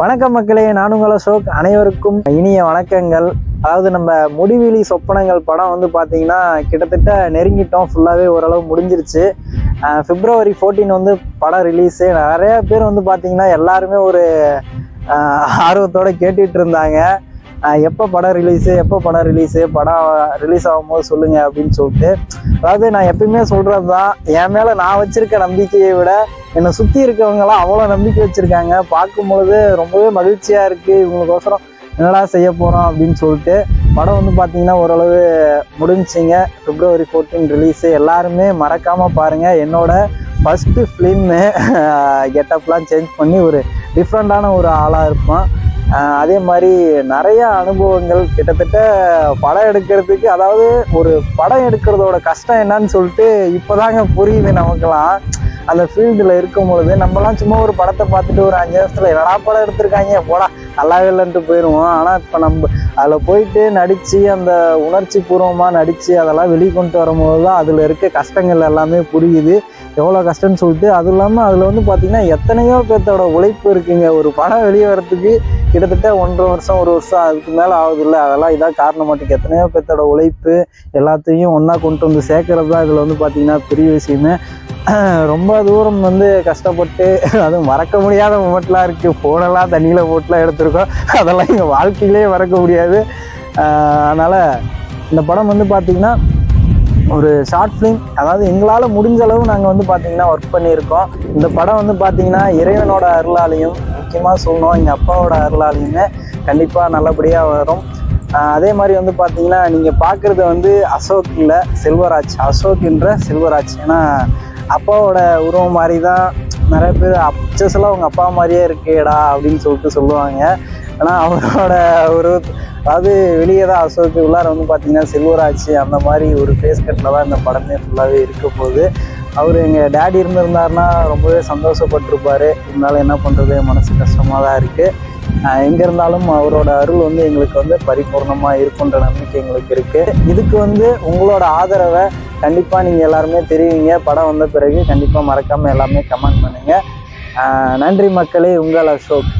வணக்கம் மக்களே நானுங்கள உங்கள் அசோக். அனைவருக்கும் இனிய வணக்கங்கள். அதாவது நம்ம முடிவிலி சொப்பனங்கள் படம் வந்து பார்த்தீங்கன்னா கிட்டத்தட்ட நெருங்கிட்டோம். ஃபுல்லாகவே ஓரளவு முடிஞ்சிருச்சு. பிப்ரவரி 14 வந்து படம் ரிலீஸு நிறைய பேர் வந்து பார்த்தீங்கன்னா எல்லாருமே ஒரு ஆர்வத்தோடு ஆர்வத்தோட கேட்டுட்டு இருந்தாங்க. எப்போ படம் ரிலீஸு எப்போ படம் ரிலீஸு படம் ரிலீஸ் ஆகும்போது சொல்லுங்கள் அப்படின்னு சொல்லிட்டு. அதாவது நான் எப்பயுமே சொல்கிறது தான் என் மேலே நான் வச்சிருக்க நம்பிக்கையை விட என்னை சுற்றி இருக்கவங்களாம் அவ்வளோ நம்பிக்கை வச்சுருக்காங்க. பார்க்கும் பொழுது ரொம்பவே மகிழ்ச்சியாக இருக்குது இவங்களுக்கோசரம் என்னடா செய்ய போகிறோம் அப்படின்னு சொல்லிட்டு படம் வந்து பார்த்தீங்கன்னா ஓரளவு முடிஞ்சிங்க. பிப்ரவரி 14 ரிலீஸு எல்லாருமே மறக்காமல் பாருங்கள் என்னோட ஃபஸ்ட்டு ஃபிலிம்மு கெட்டப்லாம் சேஞ்ச் பண்ணி ஒரு டிஃப்ரெண்ட்டான ஒரு ஆளாக இருப்பான் அதே மாதிரி நிறைய அனுபவங்கள் கிட்டத்தட்ட படம் எடுக்கிறதுக்கு அதாவது ஒரு படம் எடுக்கிறதோட கஷ்டம் என்னன்னு சொல்லிட்டு இப்போதாங்க புரியுது நமக்கெல்லாம். அந்த ஃபீல்டில் இருக்கும் பொழுது நம்மலாம் சும்மா ஒரு படத்தை பார்த்துட்டு ஒரு அஞ்சு வருஷத்தில் என்னடா படம் எடுத்திருக்காங்க? போடா நல்லாவே இல்லைன்ட்டு போயிடுவோம் ஆனால் இப்போ நம்ம அதில் போயிட்டு நடித்து அந்த உணர்ச்சி பூர்வமாக நடித்து அதெல்லாம் வெளிக்கொண்டு வரும்போது தான் அதில் இருக்க கஷ்டங்கள் எல்லாமே புரியுது. எவ்வளோ கஷ்டம்னு சொல்லிட்டு அதுவும் இல்லாமல் அதில் வந்து பார்த்திங்கன்னா எத்தனையோ பேர்த்தோட உழைப்பு இருக்குங்க. ஒரு படம் வெளியே வரத்துக்கு கிட்டத்தட்ட ஒன்றரை வருஷம் ஒரு வருஷம் அதுக்கு மேலே ஆகுதுல்ல. அதெல்லாம் இதான் காரணமாட்டுக்கு எத்தனையோ பேர்த்தோட உழைப்பு எல்லாத்தையும் ஒன்றா கொண்டு வந்து சேர்க்கறது தான் இதில் வந்து பார்த்திங்கன்னா பெரிய விஷயமே. ரொம்ப தூரம் வந்து கஷ்டப்பட்டு அதுவும் மறக்க முடியாத மூமெண்ட்லாம் இருக்குது ஃபோனெல்லாம் தண்ணியில் போட்டுலாம் எடுத்திருக்கோம். அதெல்லாம் எங்கள் வாழ்க்கையிலே மறக்க முடியாது. அதனால் இந்த படம் வந்து பார்த்திங்கன்னா ஒரு ஷார்ட் ஃபிலிம் அதாவது எங்களால் முடிஞ்ச அளவு நாங்கள் வந்து பார்த்திங்கன்னா ஒர்க் பண்ணியிருக்கோம். இந்த படம் வந்து பார்த்திங்கன்னா இறைவனோட அருளாலையும் முக்கியமாக சொல்லணும் எங்கள் அப்பாவோட அருளாலையுமே கண்டிப்பாக நல்லபடியாக வரும். அதே மாதிரி வந்து பார்த்தீங்கன்னா நீங்கள் பார்க்குறது வந்து அசோக் இல்லை செல்வராஜ். அசோக்ன்ற செல்வராஜ். ஏன்னா அப்பாவோட உருவம் மாதிரி தான் நிறைய பேர் அப்சஸ்லாம் அவங்க அப்பா மாதிரியே இருக்கேடா அப்படின்னு சொல்லிட்டு சொல்லுவாங்க. ஆனால் அவரோட ஒரு அதாவது வெளியே தான் அசோக் உள்ளார வந்து பார்த்தீங்கன்னா செல்வராஜ் அந்த மாதிரி ஒரு ஃபேஸ் கட்டில் தான் இந்த படமே ஃபுல்லாகவே இருக்க போகுது. அவர் எங்கள் டேடி இருந்திருந்தாருன்னா ரொம்பவே சந்தோஷப்பட்டிருப்பாரு. இருந்தாலும் என்ன பண்ணுறது மனசு கஷ்டமாக தான் இருக்குது எங்கே இருந்தாலும் அவரோட அருள் வந்து எங்களுக்கு வந்து பரிபூர்ணமாக இருக்குன்ற நம்பிக்கை எங்களுக்கு இருக்குது இதுக்கு வந்து உங்களோட ஆதரவை கண்டிப்பாக நீங்கள் எல்லாருமே தெரிவிங்க. படம் வந்த பிறகு கண்டிப்பாக மறக்காமல் எல்லாமே கமெண்ட் பண்ணுங்கள் நன்றி மக்களே. உங்கள் அசோக்.